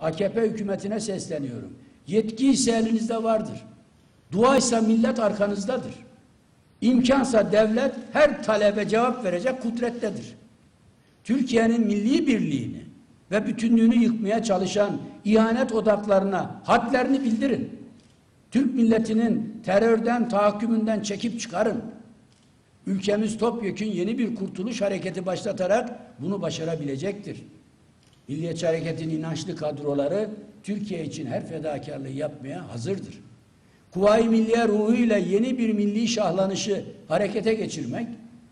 AKP hükümetine sesleniyorum. Yetki ise elinizde vardır. Dua ise millet arkanızdadır. İmkansa devlet her talebe cevap verecek kudrettedir. Türkiye'nin milli birliğini ve bütünlüğünü yıkmaya çalışan ihanet odaklarına hadlerini bildirin. Türk milletinin terörden, tahakkümünden çekip çıkarın. Ülkemiz topyekün yeni bir kurtuluş hareketi başlatarak bunu başarabilecektir. Milliyetçi Hareket'in inançlı kadroları Türkiye için her fedakarlığı yapmaya hazırdır. Kuvayi Milliye ruhuyla yeni bir milli şahlanışı harekete geçirmek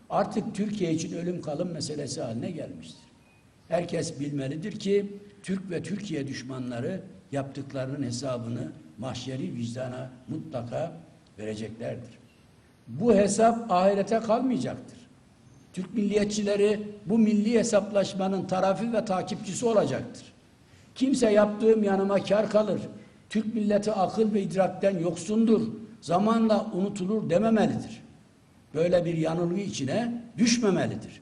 artık Türkiye için ölüm kalım meselesi haline gelmiştir. Herkes bilmelidir ki Türk ve Türkiye düşmanları yaptıklarının hesabını mahşeri vicdana mutlaka vereceklerdir. Bu hesap ahirete kalmayacaktır. Türk milliyetçileri bu milli hesaplaşmanın tarafı ve takipçisi olacaktır. Kimse yaptığım yanıma kar kalır. Türk milleti akıl ve idrakten yoksundur. Zamanla unutulur dememelidir. Böyle bir yanılgı içine düşmemelidir.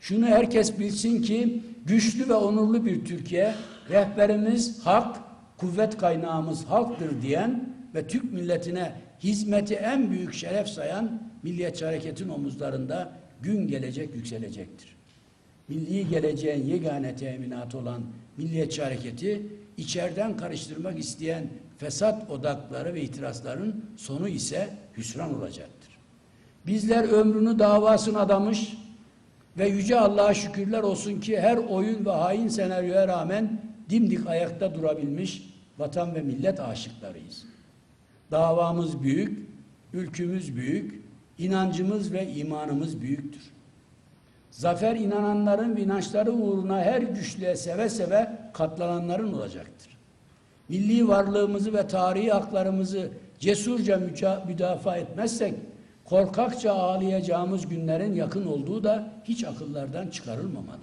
Şunu herkes bilsin ki güçlü ve onurlu bir Türkiye, rehberimiz hak, kuvvet kaynağımız halktır diyen ve Türk milletine hizmeti en büyük şeref sayan Milliyetçi Hareket'in omuzlarında gün gelecek yükselecektir. Milli geleceğin yegane teminatı olan Milliyetçi Hareketi içeriden karıştırmak isteyen fesat odakları ve itirazların sonu ise hüsran olacaktır. Bizler ömrünü davasına adamış ve Yüce Allah'a şükürler olsun ki her oyun ve hain senaryoya rağmen dimdik ayakta durabilmiş vatan ve millet aşıklarıyız. Davamız büyük, ülkümüz büyük, inancımız ve imanımız büyüktür. Zafer inananların ve inançları uğruna her güçlüğe seve seve katlananların olacaktır. Milli varlığımızı ve tarihi haklarımızı cesurca müdafaa etmezsek korkakça ağlayacağımız günlerin yakın olduğu da hiç akıllardan çıkarılmamalı.